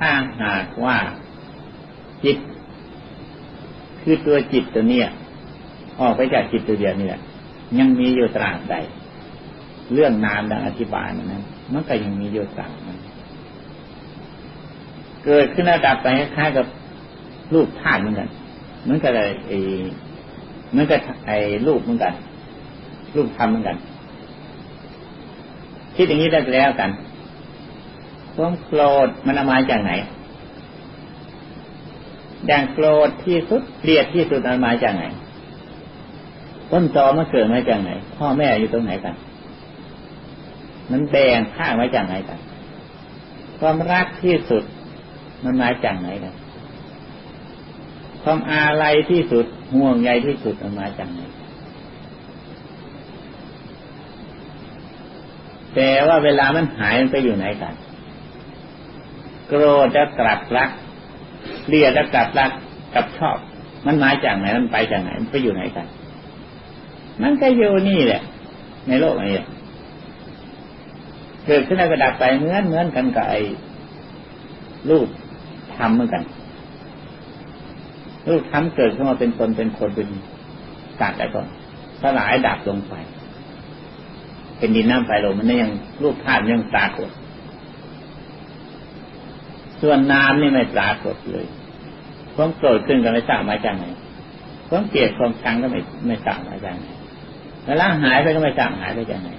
ถ้าหากว่าจิต คือตัวจิตตัวเนี้ยออกไปจากจิตตัวเดียวนี่แหละยังมีอยู่ตราบใด เรื่องนามดังอธิบายนั้นมันก็ยังมีอยู่ตราบนั้นเกิดขึ้นระดับไปคล้ายกับรูปธาตุเหมือนกันเหมือนกับไอ้เหมือนกับไอ้รูปเหมือนกัน รูปธรรมเหมือนกันคิดอย่างนี้ได้แล้วกัน ความโกรธมันมาจากไหนอย่างโกรธที่สุดเกลียดที่สุดมันมาจากไหนต้นตอมันเกิดมาจากไหน พ่อแม่อยู่ตรงไหนกัน มันแบ่งข้างไว้จากไหนกัน ความรักที่สุดมันมาจากไหนกัน ความอาลัยที่สุดห่วงใยที่สุดมันมาจากไหน แต่ว่าเวลามันหายมันไปอยู่ไหนกัน โกรธจะกลับรักเรียจะกลับรักกับชอบ มันมาจากไหนมันไปจากไหนมันไปอยู่ไหนกัน มันก็อยู่นี่แหละ ในโลกนี้เกิดขึ้นแล้วก็ดับไปเหมือนเหมือนกันกับไอ้รูปทำเหมือนกันรูปทำเกิดขึ้นมาเป็นตนเป็นคนเป็นสัตว์อะไรก่อนสลายดับลงไป เป็นดินน้ำไฟลมมันยังรูปธาตุยังปรากฏ ส่วนน้ำนี่ไม่ปรากฏเลยความโกรธขึ้นก็ไม่ทราบมาจากไหนความเกลียดความชังก็ไม่ไม่ทราบมาจากไหนเวลาหายไปก็ไม่ทราบหายไปจากไหน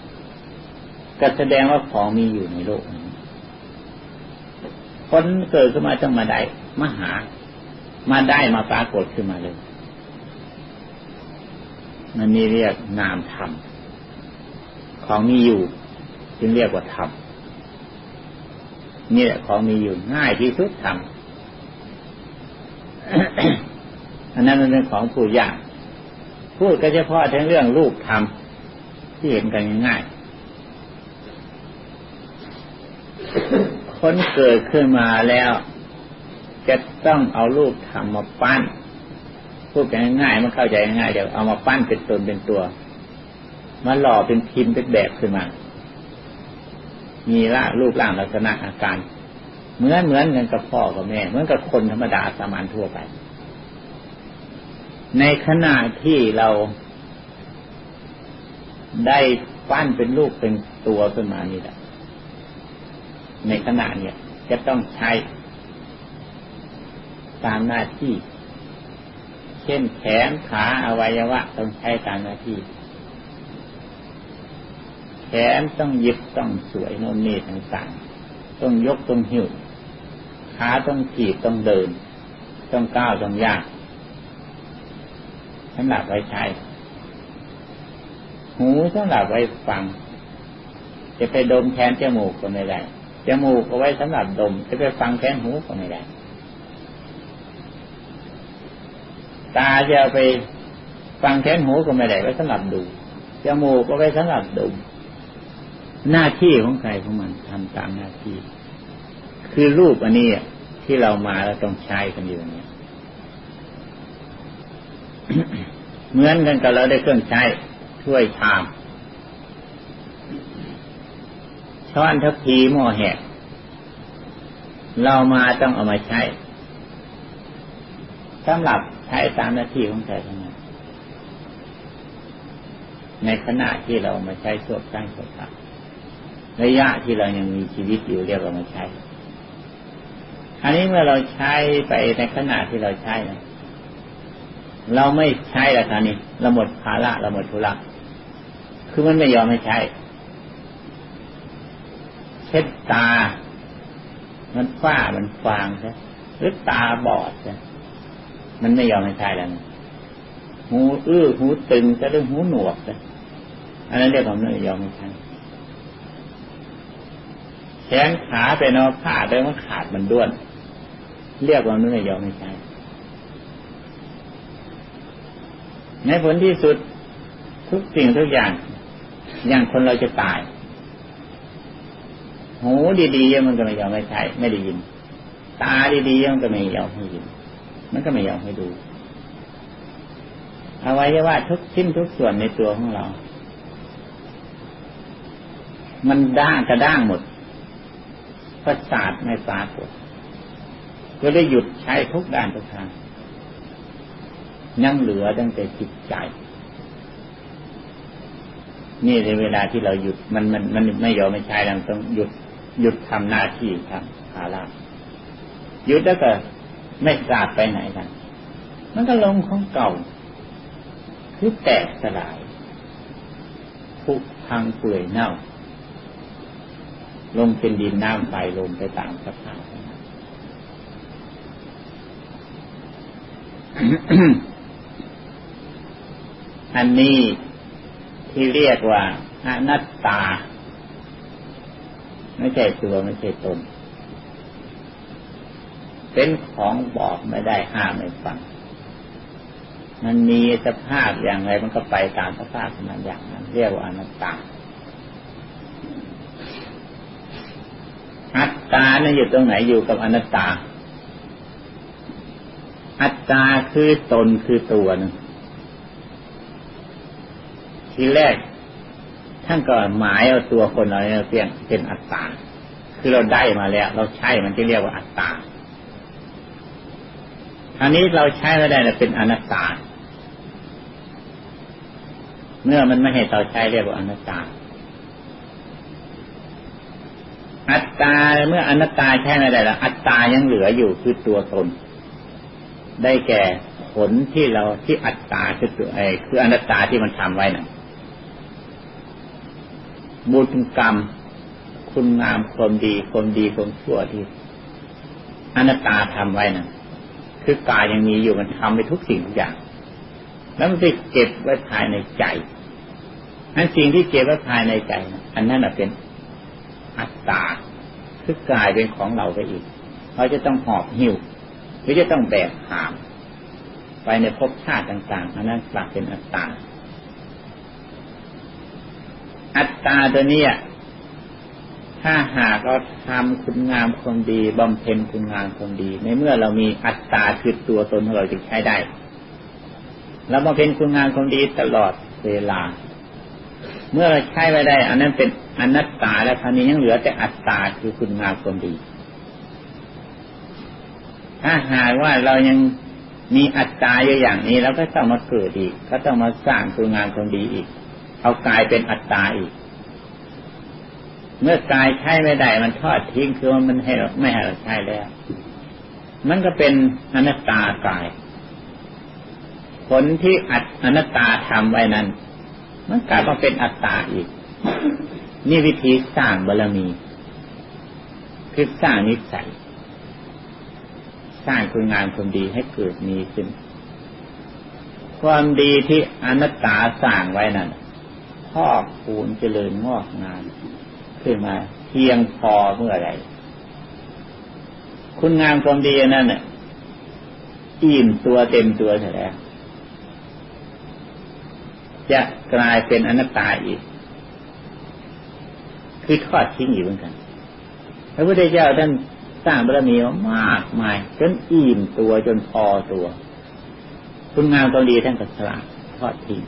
ก็แสดงว่าของมีอยู่ในโลกนี้คนเกิดขึ้นมาต้องมาได้มาหา มาได้มาปรากฏขึ้นมาเลยมันนี่เรียกนามธรรมของมีอยู่จึงเรียกว่าธรรม นี่แหละของมีอยู่ง่ายที่สุดทำอันนั้นมันเป็นของผู้ยากพูดก็เฉพาะทั้งเรื่องรูปธรรมที่เห็นกันง่ายคนเกิดขึ้นมาแล้ว จะต้องเอารูปธรรมมาปั้นพูดกันง่ายมันเข้าใจง่ายเดี๋ยวเอามาปั้นเป็นตนเป็นตัวมาหล่อเป็นพิมพ์เป็นแบบขึ้นมา มีร่างรูปร่างลักษณะอาการ เหมือนเหมือนกันกับพ่อกับแม่ เหมือนกับคนธรรมดาสามัญทั่วไป ในขณะที่เราได้ปั้นเป็นรูปเป็นตัวขึ้นมานี่แหละในขณะเนี่ย จะต้องใช้ตามหน้าที่ เช่นแขนขาอวัยวะต้องใช้ตามหน้าที่ แขนต้องยึดต้องสวยโน่นนี่ต่างๆ ต้องยกต้องหิ้วขาต้องขีดต้องเดิน ต้องก้าวต้องยากสำหรับไว้ใช้ หูสำหรับไว้ฟัง จะไปดมแทนจมูกก็ไม่ได้จมูกเอาไว้สำหรับดม จะไปฟังแทนหูก็ไม่ได้ตาจะเอาไปฟังแทนหูก็ไม่ได้ไว้สำหรับดูจมูกก็ไว้สำหรับดม หน้าที่ของใครของมันทำตามหน้าที่ คือรูปอันนี้ที่เรามาแล้วต้องใช้กันอยู่เนี่ยเหมือนกันกับเราได้เครื่องใช้ช่วยชามช้อนทัพพีหม้อแหกเรามาต้องเอามาใช้สำหรับใช้ตามหน้าที่ของใครของมันในขณะที่เรามาใช้สวดตั้งสวดตั ระยะที่เรายังมีชีวิตอยู่เรียกว่ามาใช้ อันนี้เมื่อเราใช้ไปในขณะที่เราใช้นะเราไม่ใช้ละทานี้เราหมดภาระเราหมดธุระคือมันไม่ยอมให้ใช้ เช็ดตา มันฝ้ามันฟางใช่หรือตาบอดใช่มันไม่ยอมให้ใช้แล้วหูอื้อหูตึงจะเรื่องหูหนวกใช่อันนั้นเรียกว่าไม่ยอมให้ใช้ แขนขาไปนอนผ้าไปมันขาดมันด้วน เรียกว่าไม่ยอมไม่ใช่ในผลที่สุดทุกสิ่งทุกอย่าง อย่างคนเราจะตาย หูดีๆมันก็ไม่ยอมไม่ใช่ไม่ได้ยิน ตาดีๆมันก็ไม่ยอมให้ยิน มันก็ไม่ยอมให้ดูอวัยวะทุกชิ้นทุกส่วนในตัวของเรา มันด้างกระด้างหมด ประสาทไม่ปรากฏก็ได้หยุดใช้ทุกด้านทุกทางยังเหลือตั้งแต่จิตใจ นี่ในเวลาที่เราหยุดมันมันมันไม่ยอมไม่ใช้เราต้องหยุดหยุดทำหน้าที่ทำภาระหยุดแล้วก็ไม่สาดไปไหนกันมันก็ลงของเก่า คือแตกสลายผุพังเปื่อยเน่า ลงเป็นดินน้ำไฟลงไปตามสภาพอันนี้ที่เรียกว่าอนัตตา ไม่ใช่ตัวไม่ใช่ตน เป็นของบอกไม่ได้ห้ามไม่ฟัง มันมีสภาพอย่างไรมันก็ไปตามสภาพมันอย่างนั้น เรียกว่าอนัตตา อั ตาเนี่ยอยู่ตรงไหนอยู่กับอนัตตา อัตตาคือตนคือตัวนึงทีแรกท่านก็หมายเอาตัวคนเราเนี่ยเปลี่ยนเป็นอัตตา คือเราได้มาแล้ว เราใช้มันจะเรียกว่าอัตตาอันนี้เราใช้ไม่ได้นะเป็นอนัตตา เมื่อมันไม่ให้เราใช้เรียกว่าอนัตตา อัตตาเมื่ออนัตตาใช้ไม่ได้ล้วอัตตายังเหลืออยู่คือตัวตน ได้แก่ผลที่เราที่อัตตาคือตัวไอ้คืออนัตตาที่มันทำไว้นะ่ะบุญกรรม คุณงามความดีความดีความชั่วที่อนัตตาทำไว้นะ่ะ คือกายยังมีอยู่มันทำไปทุกสิ่งทุกอย่าง แล้วมันไปเก็บไว้ภายในใจอันสิ่งที่เก็บไว้ภายในใจนะอันนั้นเป็น อัตตา คือกลายเป็นของเราไปอีก เราจะต้องหอบหิวหรือจะต้องแบกหาม ไปในภพชาติต่างๆอันนั้นกลับเป็นอัตตา อัตตาตัวนี้ถ้าหากเราทำคุณงามความดีบำเพ็ญคุณงามความดี ในเมื่อเรามีอัตตาคือตัวตนของเราจึงใช้ได้เราบำเพ็ญคุณงามความดีตลอดเวลา เมื่อเราใช้ไม่ได้ อันนั้นเป็นอนัตตาแล้วคราวนี้ยังเหลือแต่อัตตาคือคุณงามความดี ถ้าหากว่าเรายังมีอัตตาอยู่อย่างนี้เราก็ต้องมาเกิดอีก ก็ต้องมาสร้างคุณงามความดีอีก เอากายเป็นอัตตาอีก เมื่อกายใช้ไม่ได้มันทอดทิ้งคือมันให้ไม่ให้เราใช้แล้ว มันก็เป็นอนัตตากาย ผลที่อัตอนัตตาทำไว้นั้น มันกลายมาเป็นอัตตาอีก นี่วิธีสร้างบารมี คือสร้างนิสัย สร้างคุณงานคนดีให้เกิดมีขึ้น ความดีที่อนัตตาสร้างไว้นั้นพอกปูนเจริญงอกงามขึ้นมาเพียงพอเมื่อไรคุณงามความดีนั่นเนี่ยอิ่มตัวเต็มตัวเสร็จแล้ว จะกลายเป็นอนัตตาอีก คือทอดทิ้งอยู่เหมือนกัน พระพุทธเจ้าท่านสร้างบารมีมากมายจนอิ่มตัวจนพอตัวคุณงามความดีท่านก็สละทอดทิ้ง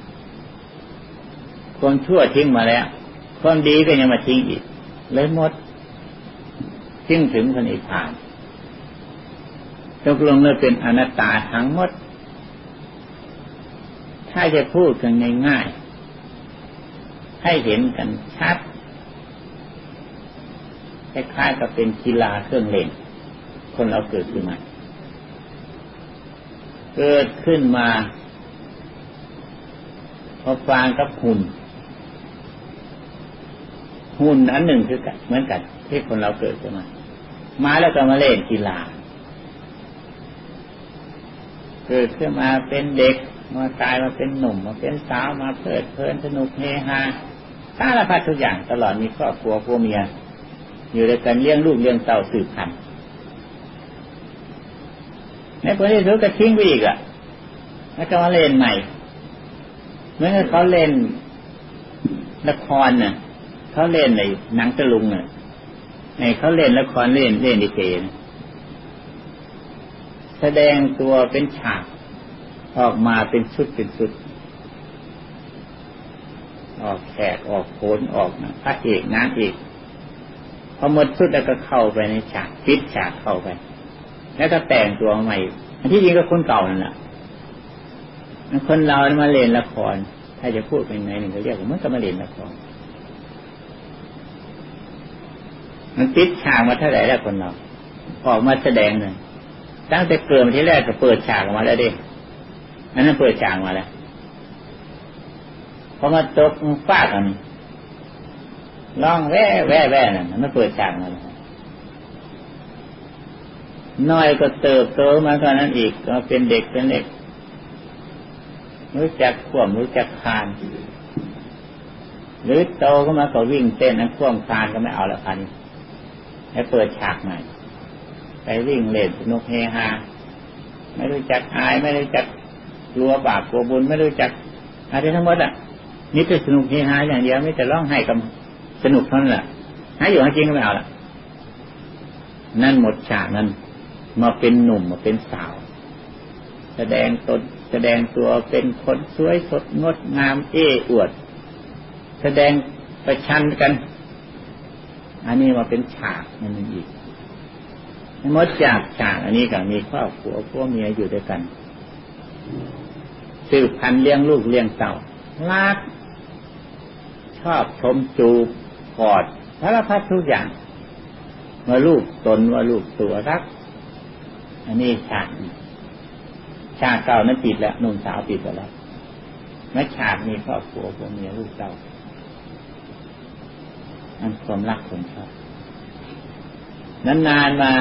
ความชั่วทิ้งมาแล้ว ความดีก็ยังมาทิ้งอีก เลยหมดทิ้งถึงพระนิพพานตกลงเลยเป็นอนัตตาทั้งหมด ถ้าจะพูดกันง่ายๆให้เห็นกันชัดคล้ายๆกับเป็นกีฬาเครื่องเล่น คนเราเกิดขึ้นมา เกิดขึ้นมาพอฟางกับหุ่น หุ่นอันหนึ่งคือกันเหมือนกันที่คนเราเกิดขึ้นมา มาแล้วก็มาเล่นกีฬา เกิดขึ้นมาเป็นเด็ก มากลายมาเป็นหนุ่มมาเป็นสาวมาเพลิดเพลินสนุกเฮฮาสารพัดทุกอย่างตลอดมีครอบครัวพ่อเมีย อยู่ด้วยกันเลี้ยงลูกเลี้ยงเต่าสืบพันธุ์ในผลที่สุดก็ทิ้งไปอีกอะแล้วก็มาเล่นใหม่เมื่อเขาเล่นละครน่ะเขาเล่นในหนังตะลุงเนี่ยในเขาเล่นละครเล่นเล่นดิเกนแสดงตัวเป็นฉาก ออกมาเป็นชุดเป็นชุด ออกแขกออกโขนออกนะพระเอกนางเอกพอหมดชุดแล้วก็เข้าไปในฉากปิดฉากเข้าไป แล้วก็แต่งตัวใหม่ที่จริงก็คนเก่านั่นแหละคนเรามาเล่นละคร ถ้าจะพูดเป็นไงหนึ่งก็เรียกว่ามันก็มาเล่นละครมันปิดฉากมาเท่าไหร่แล้วคนเราออกมาแสดงเลยตั้งแต่เกิดมาที่แรกก็เปิดฉากออกมาแล้วเด้ นั้นเปิดฉากมาแล้วพอมาตกฟาดกันร้องแว่แว่แว่นั่นมันเปิดฉากมาแล้วน้อยก็เติบโตมาเท่านั้นอีกก็เป็นเด็กเป็นเด็กรู้จักข่วมรู้จักคานหรือโตก็มาก็วิ่งเต้นนั้นข่วมคานก็ไม่เอาละพันให้เปิดฉากใหม่ไปวิ่งเล่นสนุกเฮฮาไม่รู้จักอายไม่รู้จัก กลัวบาปกลัวบุญไม่รู้จักอะไรทั้งหมดอะนี่คือสนุกเฮฮาอย่างเดียวไม่แต่ร้องไห้กับสนุกเท่านั้นแหละหาอยู่หาจริงก็ไม่เอาละนั่นหมดฉากนั้น มาเป็นหนุ่มมาเป็นสาว แสดงตนแสดงตัวเป็นคนสวยสดงดงามเอ้อวด แสดงประชันกัน อันนี้มาเป็นฉากนั่นอีกมดจากฉากอันนี้ก็มีครอบครัวพ่อเมียอยู่ด้วยกัน สืบพันเลี้ยงลูกเลี้ยงเต่ารัก ชอบชมจูบกอดสารพัดทุกอย่างว่าลูกตนว่าลูกตัวรัก อันนี้ฉากฉากเก่านั้นปิดแล้วนุ่มสาวปิดไปแล้วแม้ฉากมีครอบครัวพ่อเมียลูกเต่าอันความรักความชอบนานๆมา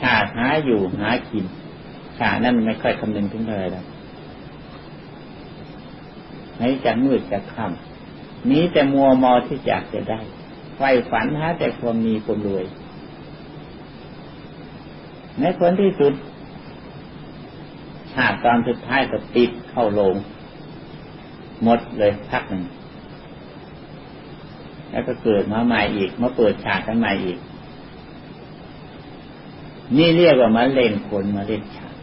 ชาติหาอยู่หากินชานั่นไม่ค่อยคำนึงถึงเลยแล้ว ให้จะมืดจะค่ำนี้แต่มัวมอที่อยากจะได้ไฟฝันหาแต่ความมีความรวย ในคนที่สุดชาติตอนสุดท้ายก็ติดเข้าลง หมดเลยพักหนึ่ง แล้วก็เกิดมาใหม่อีก มาเปิดฉากกันใหม่อีก นี่เรียกว่ามาเล่นคนมาเล่นฉาก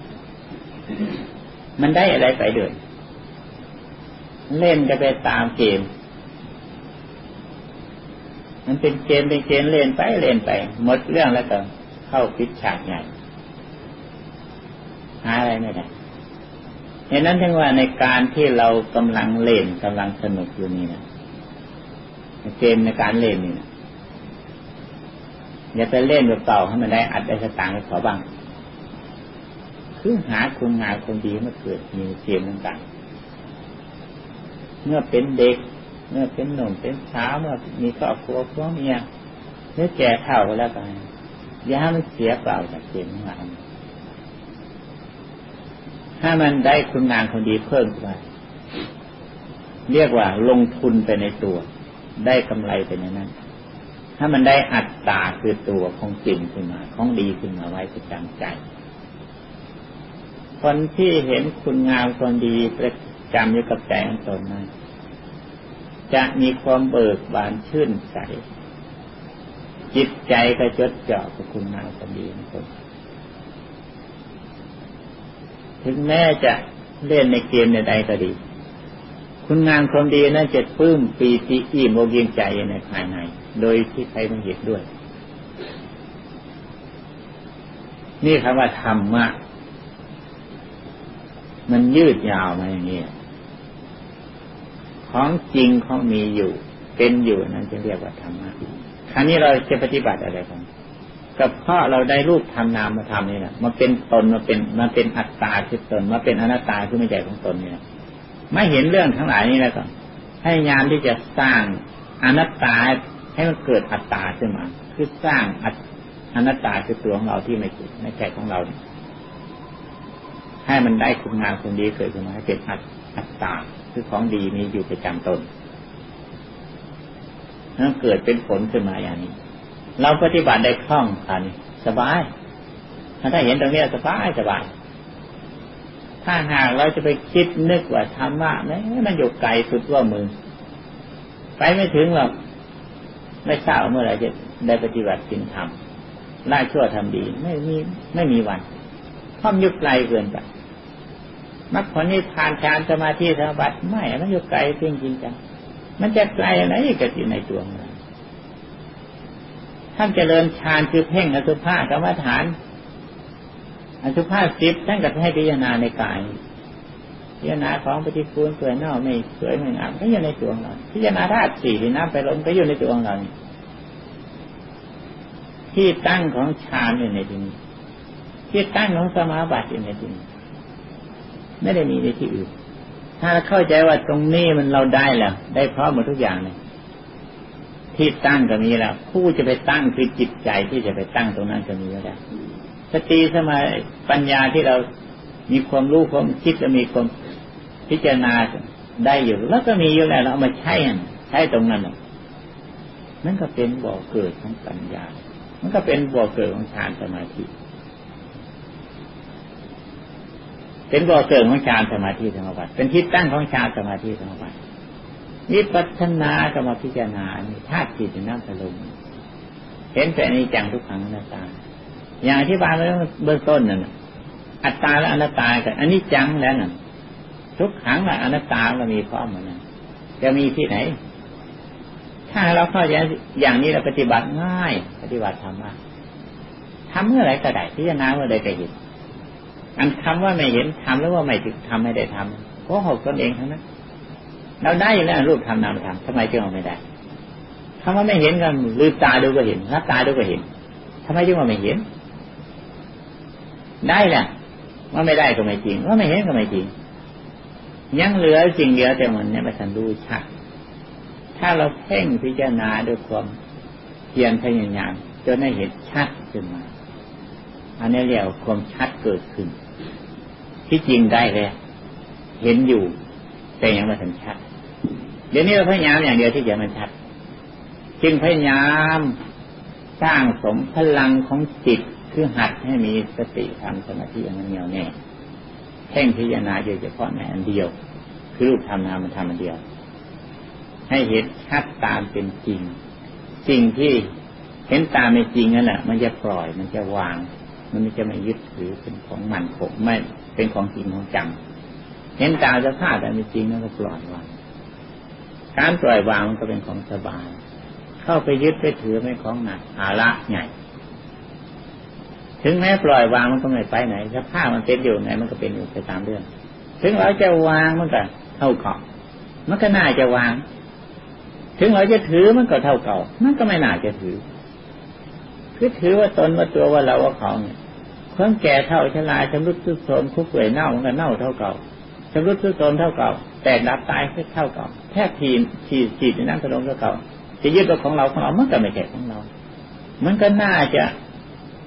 มันได้อะไรไปเดิน เล่นก็ไปตามเกม มันเป็นเกมเป็นเกมเล่นไปเล่นไป หมดเรื่องแล้วก็เข้าพิชฉากใหญ่หาอะไรไม่ได้เหตุนั้นถึงว่าในการที่เรากำลังเล่นกำลังสนุกอยู่นี่นะเกมในการเล่นนี่นะอย่าไปเล่นแบบเต่าให้มันได้อัดได้สตางค์ขอบ้าง คือหาคุณงานคนดีมาเกิดมีเทียมต่างๆ เมื่อเป็นเด็ก เมื่อเป็นหนุ่มเป็นสาวเมื่อมีครอบครัวพ่อเมียเมื่อแก่เท่าก็แล้วกันอย่าให้มันเสียเปล่าจากเกมของเราถ้ามันได้คุณงานคนดีเพิ่มขึ้นมาเรียกว่าลงทุนไปในตัว ได้กำไรไปในนั้น ถ้ามันได้อัตตาคือตัวของจริงขึ้นมา ของดีขึ้นมาไว้ประจำใจ คนที่เห็นคุณงามคนดีประ จำอยู่กับใจของตนนั้นจะมีความเบิกบานชื่นใส จิตใจก็จดจ่อกับคุณงามคนดีของตนถึงแม้จะเล่นในเกมในใดก็ดี คุณงามความดีนั้นจะปลื้มปีติอิ่มอกยิ่งใจในภายใน โดยที่ใครต้องเห็นด้วย นี่คำว่าธรรมะมันยืดยาวมาอย่างนี้ ของจริงของมีอยู่ เป็นอยู่นั้นจะเรียกว่าธรรมะครั้นี้เราจะปฏิบัติอะไรกันกับเพราะเราได้รูปทำนามมาทำนี่แหละมาเป็นตนมาเป็นมาเป็นอัตตาคือตนมาเป็นอนัตตาคือไม่ใช่ของตนเนี่ยไม่เห็นเรื่องทั้งหลายนี้แล้วก็ให้ยามที่จะสร้างอนัตตาให้มันเกิดอัตตาขึ้นมา คือสร้างอนัตตาคือตัวของเราที่ไม่ไม่ใช่ของเราให้มันได้คุณงามคุณดีเกิดขึ้นมาให้เป็นอัตตา คือของดีมีอยู่ประจำตนนั่นเกิดเป็นผลขึ้นมาอย่างนี้ เราปฏิบัติได้คล่องคันสบาย ถ้าเห็นตรงนี้สบายสบาย ถ้าหากเราจะไปคิดนึกว่าธรรมะนี่มันอยู่ไกลสุดว่ามือ ไปไม่ถึงหรอกไม่ทราบเมื่อไรจะได้ปฏิบัติสิ่งธรรมละชั่วทำดี ไม่มีไม่มีวันข้อมยุบไกลเกินไป มรรคผลนิพพานฌานสมาธิสมาบัติไม่มันอยู่ไกลจริงจริงจังมันจะไกลอะไรก็อยู่ในตัวเราท่านเจริญฌานคือเพ่งอสุภะกรรมฐานอสุภาสิบท่านก็ให้พิจารณาในกายพิจารณาของปฏิกูลเปื่อยเน่าไม่สวยไม่งามก็อยู่ในตัวงเราพิจารณาธาตุสี่ที่น้ำไปลมก็อยู่ในตัวงเราที่ตั้งของฌานอยู่ในที่นี้ที่ตั้งของสมาบัติอยู่ในที่นี้ ไม่ได้มีในที่อื่น ถ้าเข้าใจว่าตรงนี้มันเราได้แล้ว ได้พร้อมหมดทุกอย่างเลยที่ตั้งก็มีแล้ว ผู้จะไปตั้งคือจิตใจที่จะไปตั้งตรงนั้นก็มีแล้วสติสมาปัญญาที่เรามีความรู้ความคิดและมีความพิจารณาได้อยู่ แล้วก็มีอยู่แล้วเราเอามาใช้ใช้ตรงนั้นนั่นก็เป็นบ่อเกิดของปัญญา มันก็เป็นบ่อเกิดของฌานสมาธิ เป็นบ่อเกิดของฌานสมาธิสมาบัติเป็นที่ตั้งของฌานสมาธิสมาบัติวิปัสนากรรมพิจารณาธาตุจิตน้ำตะลุมเห็นแต่นี้จังทุกขังอนัตตา อย่างที่บานไว้เบื้องต้นนั่นอัตตาและอนัตตากันอันนี้จังแล้วน่ะ ทุกขังและอนัตตาเรามีพร้อมเหมือนกันจะมีที่ไหน ถ้าเราเข้าใจอย่างนี้เราปฏิบัติง่าย ปฏิบัติทำมาทำเมื่อไรก็ได้พิจารณาเมื่อใดก็เห็น อันคำว่าไม่เห็นทำแล้วว่าไม่ถึงทำไม่ได้ทำก็หกตนเองทั้งนั้นเราได้อยู่แล้วรูปทำนามทำทำไมจึงเอาไม่ได้คำว่าไม่เห็นกันลืมตาดูก็เห็นรับตาดูก็เห็นทำไมจึงว่าไม่เห็น ได้แหละว่าไม่ได้ก็ไม่จริง ว่าไม่เห็นก็ไม่จริง ยังเหลือสิ่งเดียวแต่มันเนี่ยมันดูชัดถ้าเราเพ่งพิจารณาด้วยความเพียรพยายามจนได้เห็นชัดขึ้นมา อันนี้เรียกความชัดเกิดขึ้น ที่จริงได้เลย เห็นอยู่ แต่ยังไม่ถึงชัด เดี๋ยวนี้เราพยายามอย่างเดียวที่จะมันชัด จึงพยายามสร้างสมพลังของจิตคือหัดให้มีสติทำสมาธิอย่างเหนียวแน่แท่งพิจารณาโดยเฉพาะในอันเดียว คือรูปธรรมนามธรรมอันเดียว ให้เห็นชัดตามเป็นจริง สิ่งที่เห็นตามเป็นจริงนั่นแหละมันจะปล่อยมันจะวาง มันจะไม่ยึดถือเป็นของมันคงไม่เป็นของจริงของจังเห็นตามสภาพแต่เป็นจริงนั่นก็ปล่อยวางการปล่อยวางมันก็เป็นของสบาย เข้าไปยึดไปถือไม่ของหนักอาละใหญ่ถึงแม้ปล่อยวางมันก็ไม่ไปไหนสภาพมันเป็นอยู่ไหนมันก็เป็นอยู่ไปตามเรื่อง ถึงเราจะวางมันก็เท่าเก่ามันก็น่าจะวาง ถึงเราจะถือมันก็เท่าเก่า มันก็ไม่น่าจะถือ คือถือว่าตนว่าตัวว่าเราว่าเขาเนี่ยความแก่เท่าชราชำรุดทุดโทรมคุกเปื่อยเน่ามันก็เน่าเท่าเก่าชำรุดทุดโทรมเท่าเก่า แตกดับตายเท่าเก่าแทบทีฉีดฉีดในน้ำกระดงเก่าจะยึดว่าของเราของเรามันก็ไม่ใช่ของเรา มันก็น่าจะ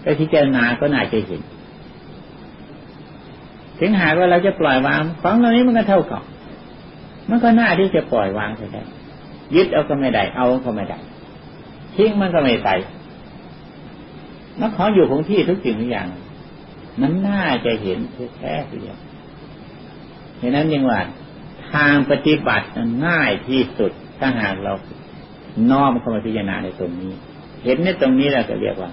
ไปพิจารณาก็น่าจะเห็นถึงหากว่าเราจะปล่อยวางของเรานี้มันก็เท่าเก่ามันก็น่าที่จะปล่อยวางใช่ได้ยึดเอาก็ไม่ได้ เอาก็ไม่ได้ทิ้งมันก็ไม่ไป มันของอยู่ของที่ทุกสิ่งทุกอย่าง มันน่าจะเห็นแท้ๆทีเดียวเห็นนั้นยังว่าทางปฏิบัติง่ายที่สุดถ้าหากเราน้อมเข้ามาพิจารณาในตรงนี้ เห็นในตรงนี้เราก็เรียกว่า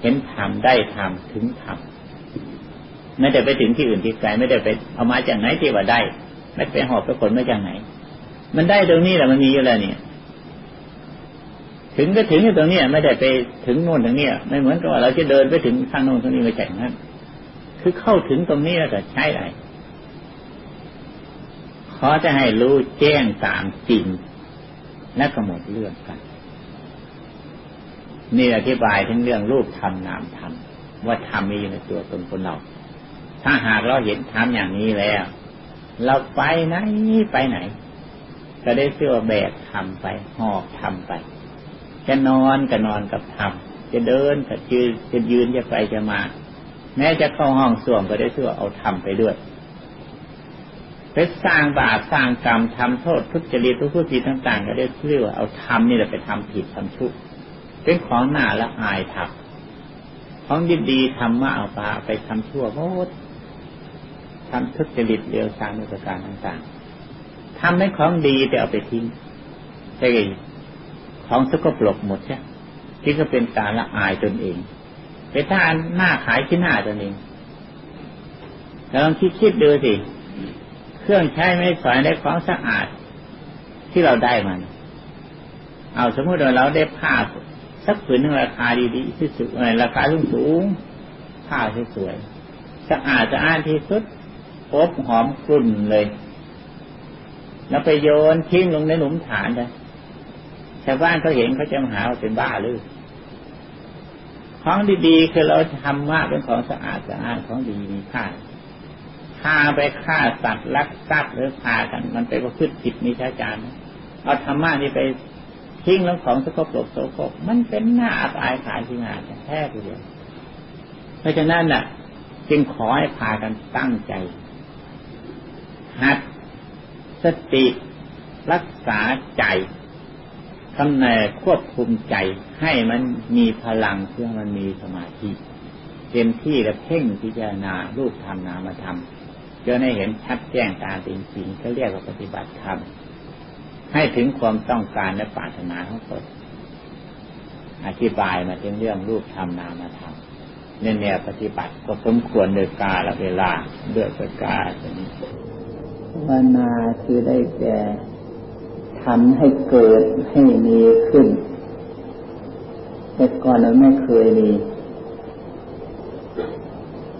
เห็นธรรมได้ธรรมถึงธรรมไม่ได้ไปถึงที่อื่นที่ไกลไม่ได้ไปเอามาจากไหนที่ว่าได้ ไม่ไปหอบไปขนมาจากไหน มันได้ตรงนี้แหละมันมีอยู่แล้วเนี่ย ถึงก็ถึงอยู่ตรงนี้ไม่ได้ไปถึงโน่นถึงนี้ไม่เหมือนกับว่าเราจะเดินไปถึงข้างโน่นตรงนี้ไปแข่งนั้นคือเข้าถึงตรงนี้แล้วก็ใช้ได้ขอจะให้รู้แจ้งตามจริงและก็หมดเรื่องกันนี่อธิบายถึงเรื่องรูปธรรมนามธรรมว่าธรรมมีอยู่ในตัวตนคนเรา ถ้าหากเราเห็นธรรมอย่างนี้แล้ว เราไปไหนไปไหน ก็ได้เสื้อแบกทำไปหอบทำไป จะนอนก็นอนกับธรรมจะเดินก็ยืนจะยืนจะไปจะมา แม้จะเข้าห้องส่วมก็ได้เสื้อเอาธรรมไปด้วยไปสร้างบาปสร้างกรรมทำโทษทุจริตทุกข์ผิดต่าง ๆ ก็ได้เรียกว่าเอาทำนี่แหละไปทำผิดทำชั่วเป็นของหน้าละอายทับของดีดีทำมาเอาปาไปทำชั่วโทษทำทุจริตเดียวสร้างในประการต่าง ๆทำให้ของดีแต่เอาไปทิ้งใช่ไหม ของสกปรกหมดใช่ที่ก็เป็นการละอายตนเองไปทานหน้าขายที่หน้าตนเองแล้วลองคิดคิดดูสิเครื่องใช้ไม่สอยได้ของสะอาดที่เราได้มัน เอาสมมติว่าเราได้ผ้าสักผืนหนึ่งราคาดีๆที่สุดราคาสูงสูงผ้าสวยสะอาดสะอานที่สุดอบหอมกลุ่นเลย แล้วไปโยนทิ้งลงในหลุมฐานเลย ชาวบ้านเขาเห็นเขาจะมาหาว่าเป็นบ้าหรือของดีๆคือเราทำว่าเป็นของสะอาดสะอาดของดีมีค่าพาไปฆ่าสัตว์ลักทรัพย์หรือพากัน มันไปประพฤติผิดมีชาจารย์เอาธรรมะนี่ไปทิ้งแล้วของสกปรกโสโครกมันเป็นหน้าอับอายขายที่งานแท้ทีเดียวเพราะฉะนั้นน่ะ จึงขอให้พากันตั้งใจหัดสติรักษาใจ กำเนิดควบคุมใจให้มันมีพลังเพื่อมันมีสมาธิเต็มที่และเพ่งพิจารณารูปธรรมนามธรรมจนให้เห็นชัดแจ้งตามเป็นจริงก็เรียกว่าปฏิบัติธรรมให้ถึงความต้องการและปรารถนาของตนอธิบายมาถึงเรื่องรูปธรรมนามธรรมในแนวปฏิบัติก็สมควรโดยกาลเวลาด้วยประกาศนี้ภาวนาคือได้แก่ ทำให้เกิดให้มีขึ้นแต่ก่อนเราไม่เคยมี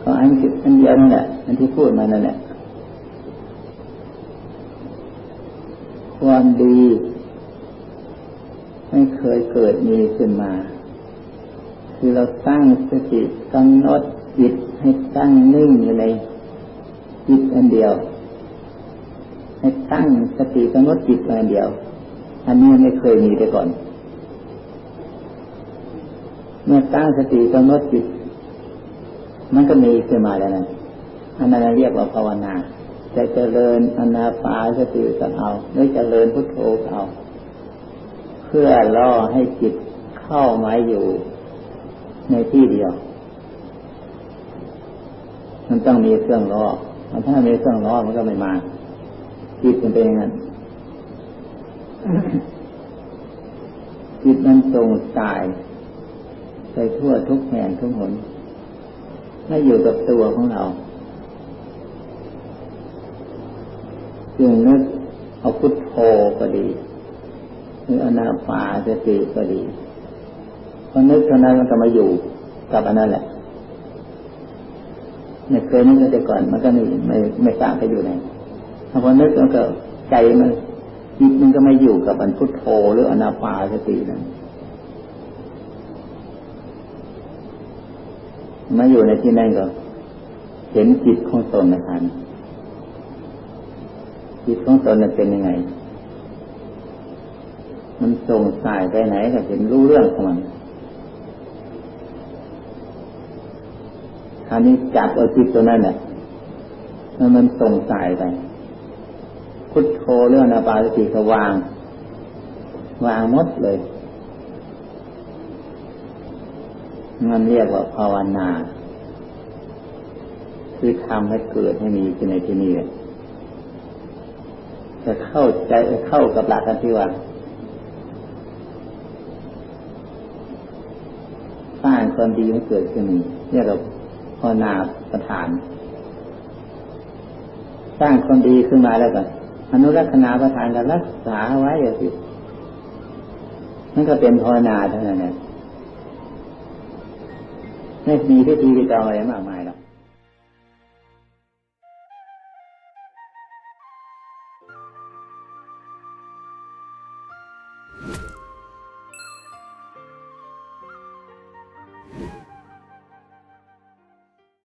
ก็อันคืออันเดียวนั่นแหละอันที่พูดมานั่นแหละความดี ไม่เคยเกิดมีขึ้นมา คือเราตั้งสติกำหนดจิตให้ตั้งนิ่งอยู่ในจิตอันเดียว ให้ตั้งสติกำหนดจิตอันเดียว อันนี้ไม่เคยมีแต่ก่อน เมื่อตั้งสติกำหนดจิต มันก็มีขึ้นมาแล้วนะอันนั้นเรียกว่าภาวนาจะเจริญอนาปาสติก็เอาหรือเจริญพุทโธก็เอา เพื่อล่อให้จิตเข้ามาอยู่ในที่เดียว มันต้องมีเครื่องล่อถ้ามีเครื่องล่อมันก็ไม่มา จิตมันเป็นอย่างนั้นจิตมันทรงสายไปทั่วทุกแห่งทุกหนไม่อยู่กับตัวของเราจึงนึกเอาพุทโธก็ดีหรืออนาปาสติก็ดีพอนึกเท่านั้นมันก็มาอยู่กับอันนั้นแหละไม่เคยนึกแต่ก่อนมันก็ไม่ไม่ไม่ต่างไปอยู่ไหน ถ้าพอนึกมันก็ใจมันจิตมันก็ไม่อยู่กับอันพุทโธหรืออนาปาสตินั้นมาอยู่ในที่นั่นก็ เห็นจิตของตนในทันจิตของตนนั้นเป็นยังไง มันส่งสายไปไหนก็เห็นรู้เรื่องของมันคราวนี้จับเอาจิตตัวนั้นเนี่ยแล้วมันส่งสายไป พุทโธเรื่องนาปาสติก็วาง วางหมดเลยมันเรียกว่าภาวนา คือทำให้เกิดให้มีขึ้นในที่นี้จะเข้าใจเข้ากับหลักกันที่ว่าสร้างความดีให้เกิดขึ้นมีเรียกว่าภาวนาประธาน สร้างความดีขึ้นมาแล้วก็ อนุรักษณาประธานกันรักษาไว้อย่างที่นั่นก็เป็นภาวนาเท่านั้นไม่มีพิธีรีตออะไรมากมาย